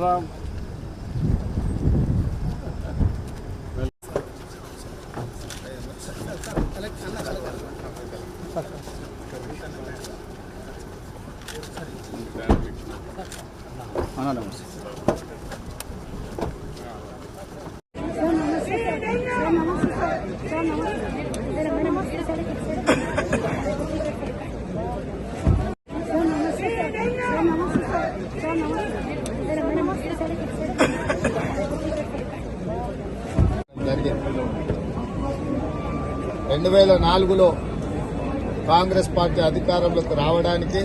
దాదాపు అన్నా నమస్తే రెండు వేల నాలుగులో కాంగ్రెస్ పార్టీ అధికారంలోకి రావడానికి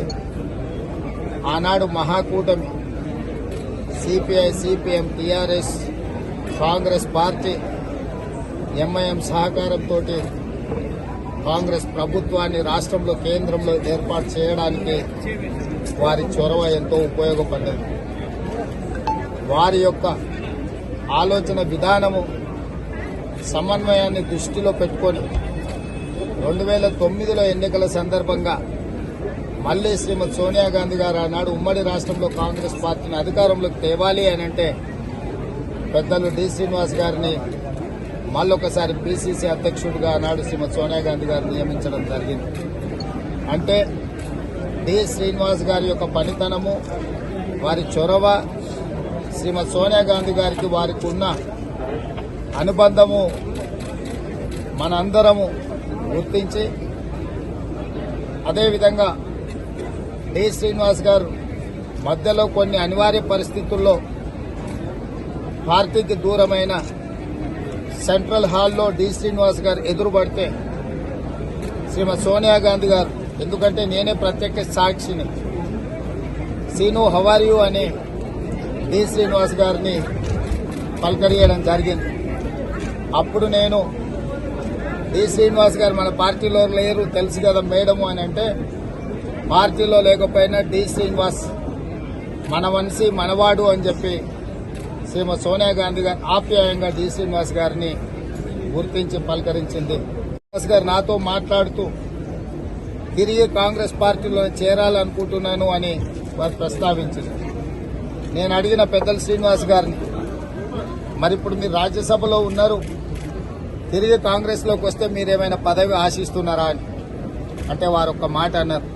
ఆనాడు మహాకూటమి CPI CPM TRS Congress party MIM సహకారంతో కాంగ్రెస్ ప్రభుత్వాన్ని రాష్ట్రంలో కేంద్రంలో ఏర్పాటు చేయడానికి వారి చొరవ ఎంతో ఉపయోగపడ్డది. వారి యొక్క ఆలోచన విధానము సమన్వయాన్ని దృష్టిలో పెట్టుకొని రెండు వేల తొమ్మిదిలో ఎన్నికల సందర్భంగా మళ్ళీ శ్రీమతి సోనియా గాంధీ గారు ఆనాడు ఉమ్మడి రాష్ట్రంలో కాంగ్రెస్ పార్టీని అధికారంలోకి తేవాలి అని అంటే పెద్దలు డి శ్రీనివాస్ గారిని మళ్ళొకసారి పిసిసి అధ్యక్షుడిగా ఆనాడు శ్రీమతి సోనియా గాంధీ గారు నియమించడం జరిగింది. అంటే డి శ్రీనివాస్ గారి యొక్క పనితనము వారి చొరవ శ్రీమతి సోనియా గాంధీ గారికి వారికి ఉన్న అనుబంధము మనందరము గుర్తించి అదేవిధంగా డి. శ్రీనివాస్ గారు మధ్యలో కొన్ని అనివార్య పరిస్థితుల్లో పార్టీకి దూరమైన సెంట్రల్ హాల్లో డి. శ్రీనివాస్ గారు ఎదురుపడితే శ్రీమతి సోనియా గాంధీ గారు ఎందుకంటే నేనే ప్రత్యక్ష సాక్షిని. సీను హవారియు అని డి. శ్రీనివాస్ గారిని పలకరియడం జరిగింది. అప్పుడు నేను డి శ్రీనివాస్ గారు మన పార్టీలో లేరు తెలుసు కదా మేడము అని అంటే పార్టీలో లేకపోయినా డి శ్రీనివాస్ మన మనిషి మనవాడు అని చెప్పి శ్రీమతి సోనియా గాంధీ గారు ఆప్యాయంగా డి శ్రీనివాస్ గారిని గుర్తించి పలకరించింది. శ్రీనివాస్ గారు నాతో మాట్లాడుతూ తిరిగి కాంగ్రెస్ పార్టీలో చేరాలనుకుంటున్నాను అని వారు ప్రస్తావించింది. నేను అడిగిన పెద్దల శ్రీనివాస్ గారిని మరి ఇప్పుడు మీరు రాజ్యసభలో ఉన్నారు తిరిగి కాంగ్రెస్లోకి వస్తే మీరేమైనా పదవి ఆశిస్తున్నారా అని? అంటే వారు ఒక మాట అన్నారు.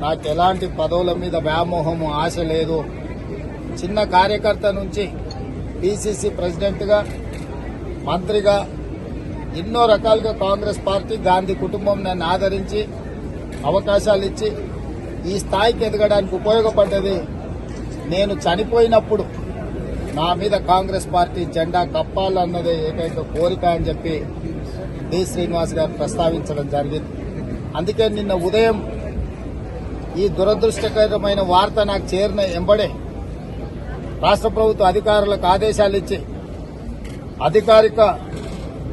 నాకు ఎలాంటి పదవుల మీద వ్యామోహము ఆశ లేదు. చిన్న కార్యకర్త నుంచి పిసిసి ప్రెసిడెంట్గా మంత్రిగా ఎన్నో రకాలుగా కాంగ్రెస్ పార్టీ గాంధీ కుటుంబం నన్ను ఆదరించి అవకాశాలు ఇచ్చి ఈ స్థాయికి ఎదగడానికి ఉపయోగపడ్డది. నేను చనిపోయినప్పుడు నా మీద కాంగ్రెస్ పార్టీ జెండా కప్పాలన్నదే ఏకైక కోరిక అని చెప్పి డి. శ్రీనివాస్ గారు ప్రస్తావించడం జరిగింది. అందుకే నిన్న ఉదయం ఈ దురదృష్టకరమైన వార్త నాకు చేరిన ఎంబడే రాష్ట్ర ప్రభుత్వ అధికారులకు ఆదేశాలు ఇచ్చి అధికారిక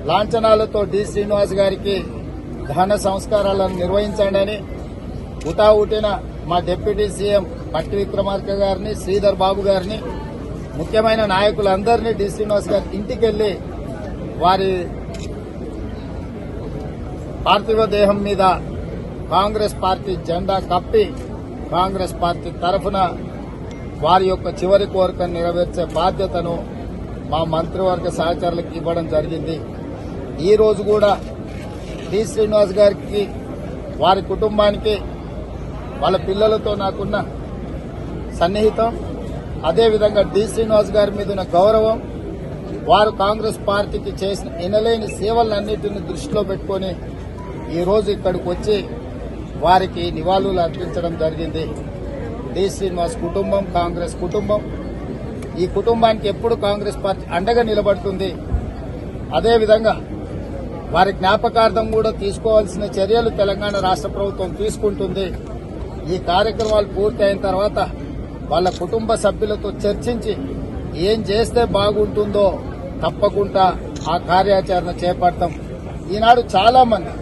లాంఛనాలతో డి. శ్రీనివాస్ గారికి దహన సంస్కారాలను నిర్వహించండి ఉటావుటిన మా డిప్యూటీ సీఎం పట్టి విక్రమార్క గారిని శ్రీధర్ బాబు గారిని ముఖ్యమైన నాయకులందరినీ డి శ్రీనివాస్ గారి ఇంటికి వెళ్ళి వారి పార్థివ దేహం మీద కాంగ్రెస్ పార్టీ జెండా కప్పి కాంగ్రెస్ పార్టీ తరఫున వారి యొక్క చివరి కోరికను నెరవేర్చే బాధ్యతను మా మంత్రివర్గ సహచరులకు ఇవ్వడం జరిగింది. ఈ రోజు కూడా డి శ్రీనివాస్ గారికి వారి కుటుంబానికి వాళ్ళ పిల్లలతో నాకున్న సన్నిహితం అదేవిధంగా డి శ్రీనివాస్ గారి మీద ఉన్న గౌరవం వారు కాంగ్రెస్ పార్టీకి చేసిన ఇనలేని సేవలన్నింటిని దృష్టిలో పెట్టుకొని ఈరోజు ఇక్కడికి వచ్చి వారికి నివాళులు అర్పించడం జరిగింది. డి శ్రీనివాస్ కుటుంబం కాంగ్రెస్ కుటుంబం. ఈ కుటుంబానికి ఎప్పుడు కాంగ్రెస్ పార్టీ అండగా నిలబడుతుంది? అదేవిధంగా వారి జ్ఞాపకార్థం కూడా తీసుకోవాల్సిన చర్యలు తెలంగాణ రాష్ట్ర ప్రభుత్వం తీసుకుంటుంది. ఈ కార్యక్రమాలు పూర్తి అయిన తర్వాత వాళ్ళ కుటుంబ సభ్యులతో చర్చించి ఏం చేస్తే బాగుంటుందో తప్పకుండా ఆ కార్యాచరణ చేపడతాం. ఈనాడు చాలా మంది